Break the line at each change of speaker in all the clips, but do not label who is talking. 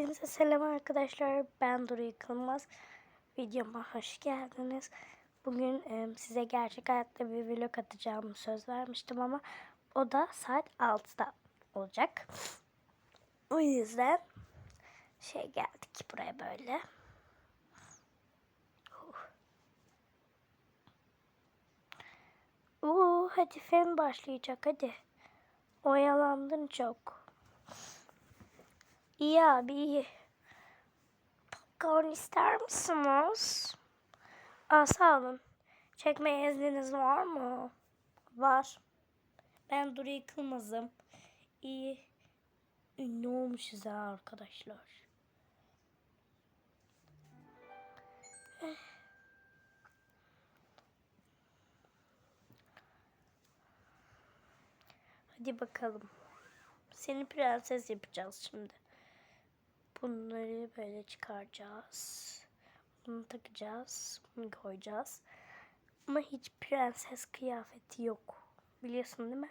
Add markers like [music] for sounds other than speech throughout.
Hepinize selam arkadaşlar. Ben Duru Yıkılmaz. Videoma hoş geldiniz. Bugün e, size gerçek hayatta bir vlog atacağımı söz vermiştim ama o da saat 6'da olacak. O yüzden şey geldik buraya böyle. Oo, hadi film başlayacak hadi. Oyalandın çok. İyi abi iyi. Popcorn ister misiniz? Aa, sağ olun. Çekmeye izniniz var mı? Var. Ben Duru Yıkılmaz'ım. İyi. Ünlü olmuşuz ha arkadaşlar. Hadi bakalım. Seni prenses yapacağız şimdi. Bunları böyle çıkaracağız. Bunu takacağız. Bunu koyacağız. Ama hiç prenses kıyafeti yok. Biliyorsun değil mi?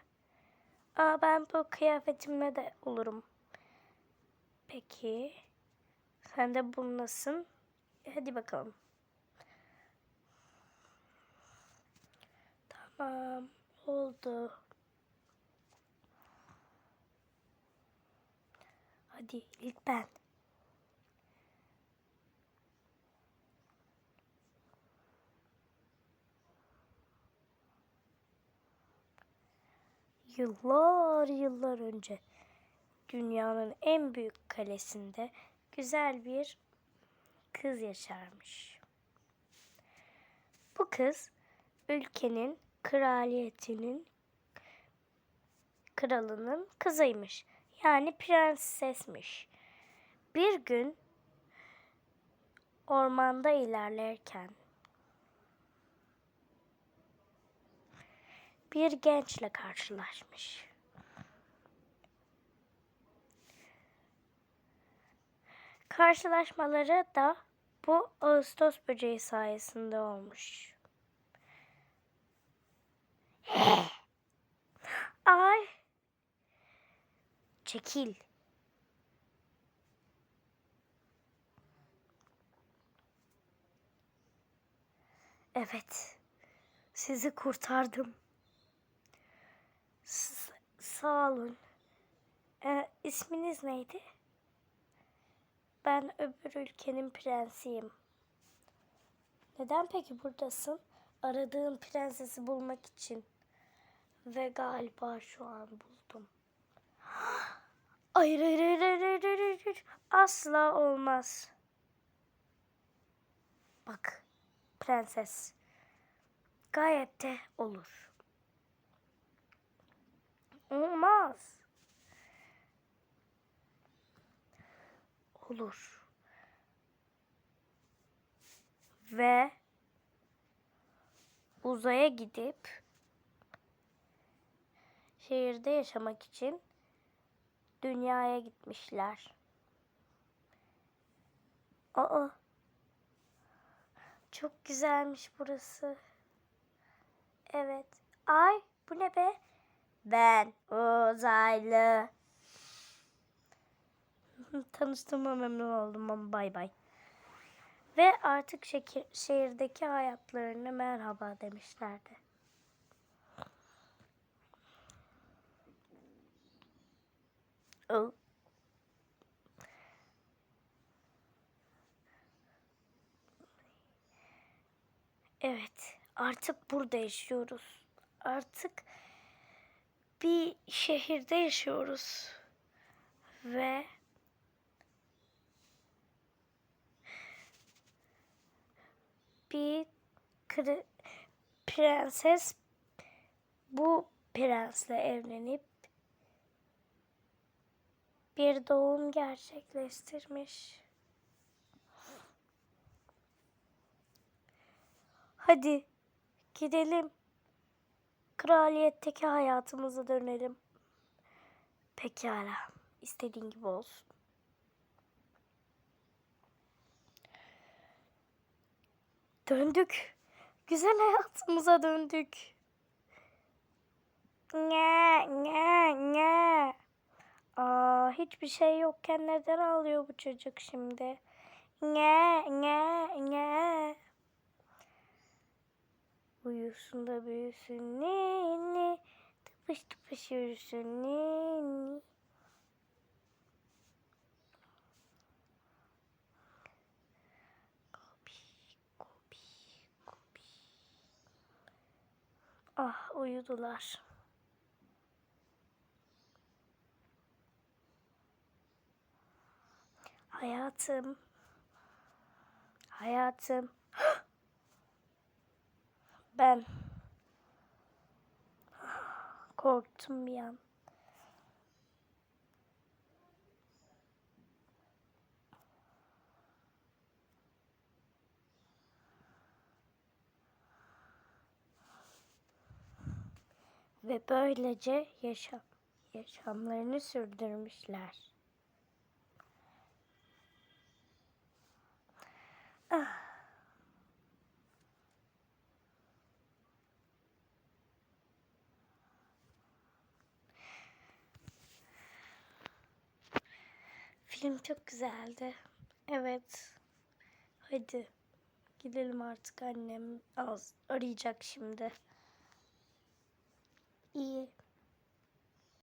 Aa ben bu kıyafetimle de olurum. Peki. Sen de bunlasın. Hadi bakalım. Tamam. Oldu. Hadi ilk ben. Yıllar yıllar önce dünyanın en büyük kalesinde güzel bir kız yaşarmış. Bu kız ülkenin kraliyetinin kralının kızıymış. Yani prensesmiş. Bir gün ormanda ilerlerken bir gençle karşılaşmış. Karşılaşmaları da bu Ağustos böceği sayesinde olmuş. [laughs] Ay! Çekil. Evet. Sizi kurtardım. Sağ olun. Ee, isminiz neydi? Ben öbür ülkenin prensiyim. Neden peki buradasın? Aradığın prensesi bulmak için. Ve galiba şu an buldum. [gasps] Hayır hayır hayır hayır hayır, hayır, hayır. Asla olmaz. Bak prenses. Gayet de olur. Olmaz. Olur. Ve uzaya gidip şehirde yaşamak için dünyaya gitmişler. Aa. Çok güzelmiş burası. Evet. Ay bu ne be? Ben uzaylı. [laughs] Tanıştığıma memnun oldum ama bay bay. Ve artık şekir, şehirdeki hayatlarına merhaba demişlerdi. Oh. Evet, artık burada yaşıyoruz. Artık bir şehirde yaşıyoruz. Ve bir prenses bu prensle evlenip bir doğum gerçekleştirmiş. Hadi gidelim. Kraliyetteki hayatımıza dönelim. Pekala. İstediğin gibi olsun. Döndük. Güzel hayatımıza döndük. Nga, nga, nga. Aa, hiçbir şey yokken neden ağlıyor bu çocuk şimdi? Ne ne ne? Uyusun da büyüsün ninni. Tıpış tıpış yürüsün ninni. Ah uyudular. Hayatım. Hayatım. Ben korktum bir an. Ve böylece yaşam yaşamlarını sürdürmüşler. Film çok güzeldi. Evet. Hadi gidelim artık annem az arayacak şimdi. İyi.